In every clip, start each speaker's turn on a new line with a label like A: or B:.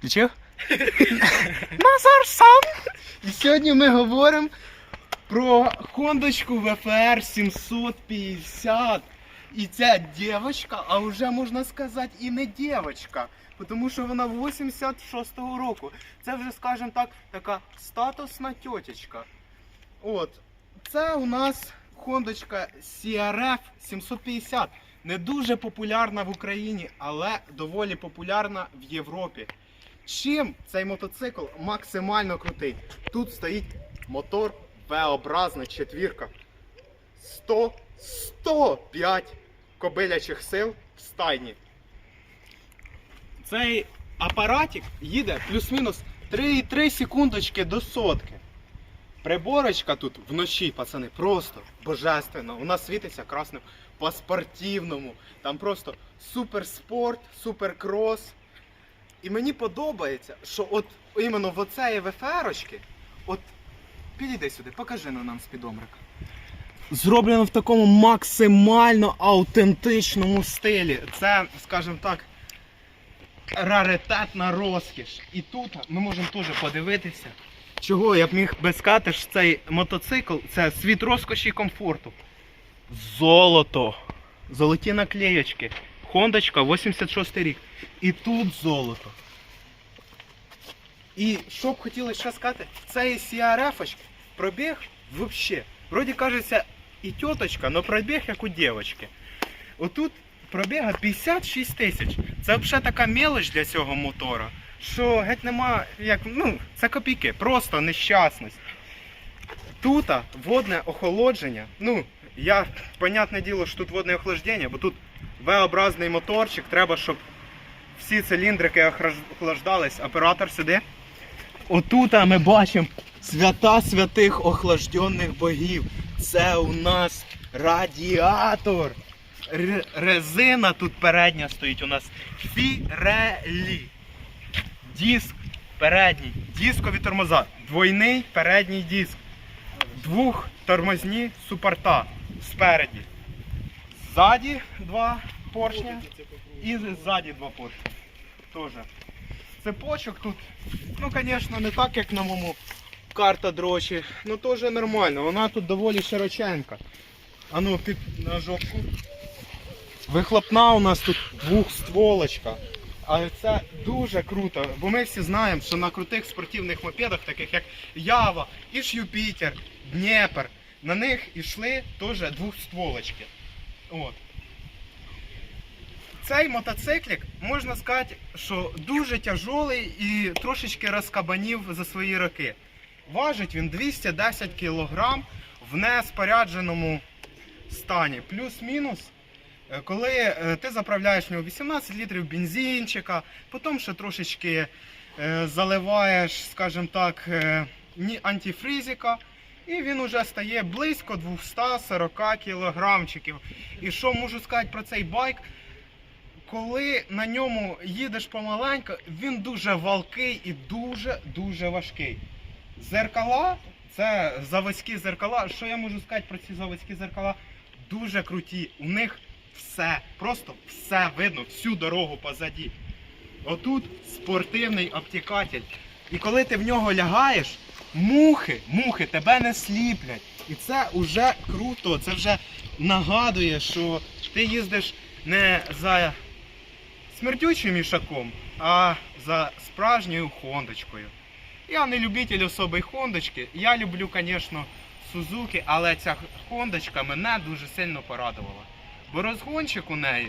A: Включив? Назар сам! І сьогодні ми говоримо про Хондочку VFR 750. І ця дівчинка, а вже можна сказати і не дівчинка, тому що вона 86-го року. Це вже, скажімо так, така статусна тьотечка. От, це у нас Хондочка CRF 750. Не дуже популярна в Україні, але доволі популярна в Європі. Чим цей мотоцикл максимально крутий? Тут стоїть мотор V-образна четвірка. 100 105 кобилячих сил в стайні. Цей апаратик їде плюс-мінус 3,3 секундочки до сотки. Приборочка тут вночі, пацани, просто божественно. У нас світиться красним по спортивному. Там просто суперспорт, суперкрос. І мені подобається, що от іменно в оцеї ВФРочки, от підійди сюди, покажи на нам спідометр. Зроблено в такому максимально аутентичному стилі. Це, скажімо так, раритетна розкіш. І тут ми можемо теж подивитися, чого я б міг би сказати, цей мотоцикл це світ розкоші і комфорту. Золото. Золоті наклеєчки. Хондочка 86 рік. І тут золото. І що б хотілося ще сказати, цей CRF пробіг взагалі. Вроді кажеться, і тіточка, але пробіг як у дівчинки. Отут пробіга 56 тисяч. Це взагалі така мелоч для цього мотора, що геть нема, як, ну, це копійки, просто нещасність. Тут водне охолодження. Ну, я, понятне діло, що тут водне охлаждення, бо тут V-образний моторчик, треба, щоб всі циліндрики охлаждались. Оператор сюди. Отут ми бачимо свята святих охлажденних богів. Це у нас радіатор. Р- резина тут передня стоїть у нас Фірелі. Диск передній. Дискові тормоза. Двойний передній диск. Двох тормозні супорта спереді. Ззаді два поршня і ззаді два поршня. Тоже. Цепочок тут, ну, звісно, не так, як на моєму карта дрочі, ну теж нормально. Вона тут доволі широченька. А ну, під на жопку. Вихлопна у нас тут двохстволочка. Але це дуже круто, бо ми всі знаємо, що на крутих спортивних мопедах, таких як Ява, Іж Юпітер, Дніпр, на них йшли теж двохстволочки. От. Цей мотоциклік, можна сказати, що дуже тяжолий і трошечки розкабанів за свої роки. Важить він 210 кг в неспорядженому стані. Плюс-мінус, е, коли е, ти заправляєш в нього 18 літрів бензинчика, потім ще трошечки е, заливаєш, скажімо так, антифризика, і він уже стає близько 240 кілограмчиків. І що можу сказати про цей байк? Коли на ньому їдеш помаленько, він дуже валкий і дуже-дуже важкий. Зеркала, це заводські зеркала. Що я можу сказати про ці заводські зеркала? Дуже круті. У них все, просто все видно, всю дорогу позаді. Отут спортивний обтікатель. І коли ти в нього лягаєш, мухи, мухи тебе не сліплять. І це вже круто. Це вже нагадує, що ти їздиш не за смердючим ішаком, а за справжньою хондочкою. Я не любитель особої хондочки. Я люблю, звісно, Сузуки, але ця хондочка мене дуже сильно порадувала. Бо розгончик у неї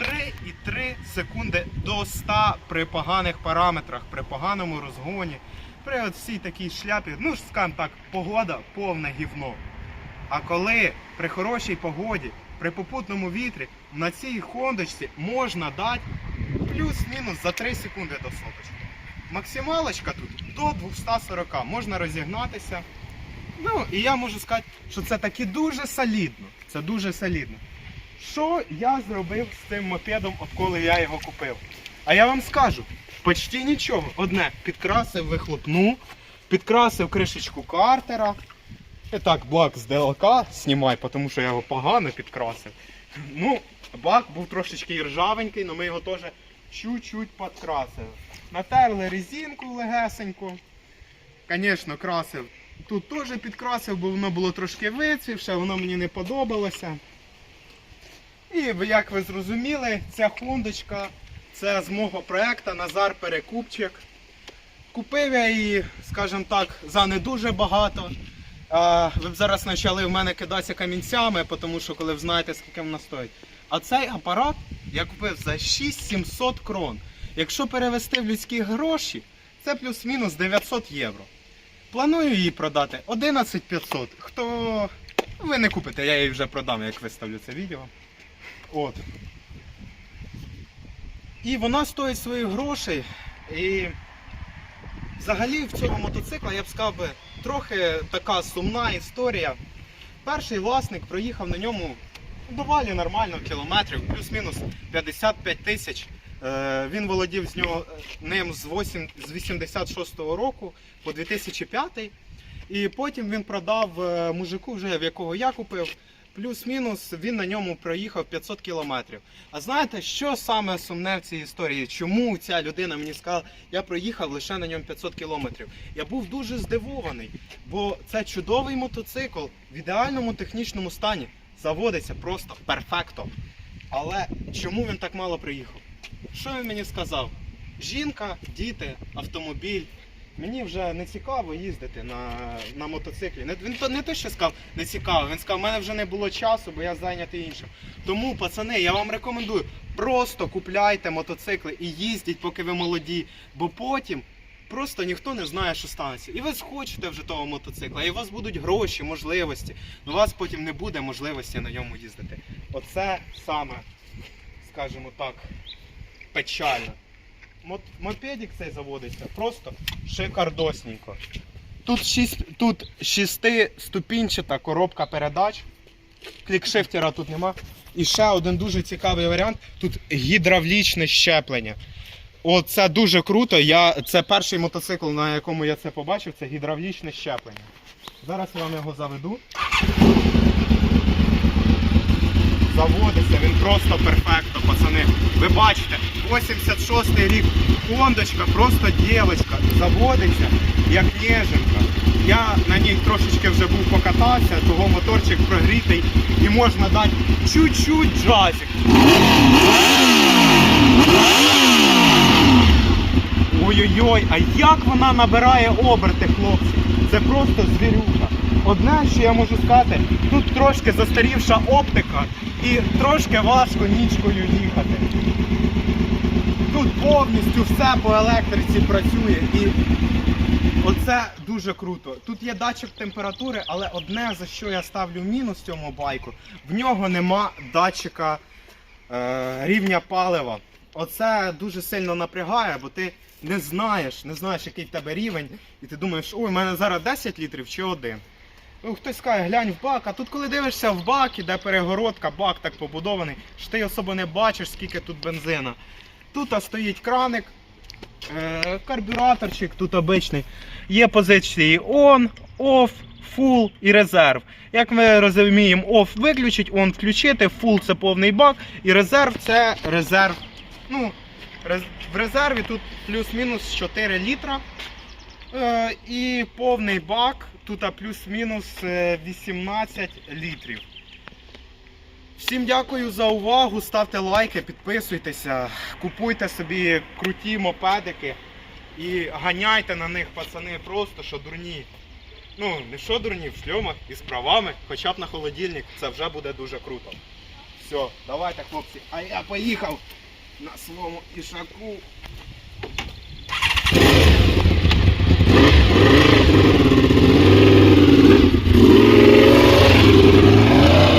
A: 3,3 секунди до 100 при поганих параметрах, при поганому розгоні, при от всій такій шляпі, ну скажімо так, погода повне гівно. А коли при хорошій погоді, при попутному вітрі на цій хондочці можна дати плюс-мінус за 3 секунди до соточки. Максималочка тут до 240, можна розігнатися. Ну, і я можу сказати, що це таки дуже солідно. Це дуже солідно. Що я зробив з цим мопедом, коли я його купив? А я вам скажу, почти нічого. Одне, підкрасив вихлопну, підкрасив кришечку картера. І так, бак з ДЛК знімай, тому що я його погано підкрасив. Ну, бак був трошечки ржавенький, але ми його теж чуть-чуть підкрасив. Натерли резинку легесеньку. Звісно, красив. Тут теж підкрасив, бо воно було трошки вицвівше, воно мені не подобалося. І як ви зрозуміли, ця хондочка це з мого проекту Назар Перекупчик. Купив я її, скажімо так, за не дуже багато. Ви б зараз почали в мене кидатися камінцями, тому що коли ви знаєте, скільки вона стоїть. А цей апарат я купив за 6700 крон. Якщо перевести в людські гроші, це плюс-мінус 900 євро. Планую її продати 11500. Хто ви не купите, я її вже продам, як виставлю це відео. От. І вона стоїть своїх грошей. І взагалі в цьому мотоцикла я б сказав би трохи така сумна історія. Перший власник проїхав на ньому доволі нормально кілометрів, плюс-мінус 55 тисяч. Е, Він володів з нього е, ним з 86-го року по 2005. І потім він продав е, мужику, вже в якого я купив. Плюс-мінус він на ньому проїхав 500 кілометрів. А знаєте, що саме сумне в цій історії? Чому ця людина мені сказала, я проїхав лише на ньому 500 кілометрів? Я був дуже здивований, бо це чудовий мотоцикл в ідеальному технічному стані. Заводиться просто перфекто. Але чому він так мало приїхав? Що він мені сказав? Жінка, діти, автомобіль. Мені вже не цікаво їздити на, на мотоциклі. Не, він то не те, що сказав, не цікаво. Він сказав, в мене вже не було часу, бо я зайнятий іншим. Тому, пацани, я вам рекомендую, просто купляйте мотоцикли і їздіть, поки ви молоді, бо потім просто ніхто не знає, що станеться. І ви схочете вже того мотоцикла, і у вас будуть гроші, можливості. але у вас потім не буде можливості на ньому їздити. Оце саме, скажімо так, печально. Мопедик цей заводиться просто шикардосненько. Тут, шість, тут шестиступінчата коробка передач. Клікшифтера тут нема. І ще один дуже цікавий варіант. Тут гідравлічне щеплення. О, це дуже круто. Я, це перший мотоцикл, на якому я це побачив, це гідравлічне щеплення. Зараз я вам його заведу. Заводиться, він просто перфектно, пацани. Ви бачите, 86-й рік, хондочка, просто дівчинка, заводиться як ніженка. Я на ній трошечки вже був покатався, того моторчик прогрітий і можна дати чуть-чуть джазик. Ой-ой-ой, а як вона набирає оберти, хлопці? Це просто звірюха. Одне, що я можу сказати, тут трошки застарівша оптика і трошки важко нічкою їхати. Тут повністю все по електриці працює і оце дуже круто. Тут є датчик температури, але одне, за що я ставлю мінус цьому байку, в нього нема датчика е, рівня палива. Оце дуже сильно напрягає, бо ти не знаєш, не знаєш, який в тебе рівень, і ти думаєш, ой, в мене зараз 10 літрів чи один хтось каже, глянь в бак, а тут коли дивишся в бак, іде перегородка, бак так побудований, що ти особо не бачиш, скільки тут бензина. Тут стоїть краник, е, карбюраторчик тут обичний. Є позиції on, off, full і резерв. Як ми розуміємо, off виключить, on включити, full це повний бак, і резерв це резерв. Ну, в резерві тут плюс-мінус 4 літра. Е, і повний бак тут плюс-мінус е, 18 літрів. Всім дякую за увагу. Ставте лайки, підписуйтеся, купуйте собі круті мопедики і ганяйте на них, пацани, просто що дурні. Ну, не що дурні, в шльомах і з правами, хоча б на холодильник, це вже буде дуже круто. Все, давайте, хлопці, а я поїхав на своєму ішаку.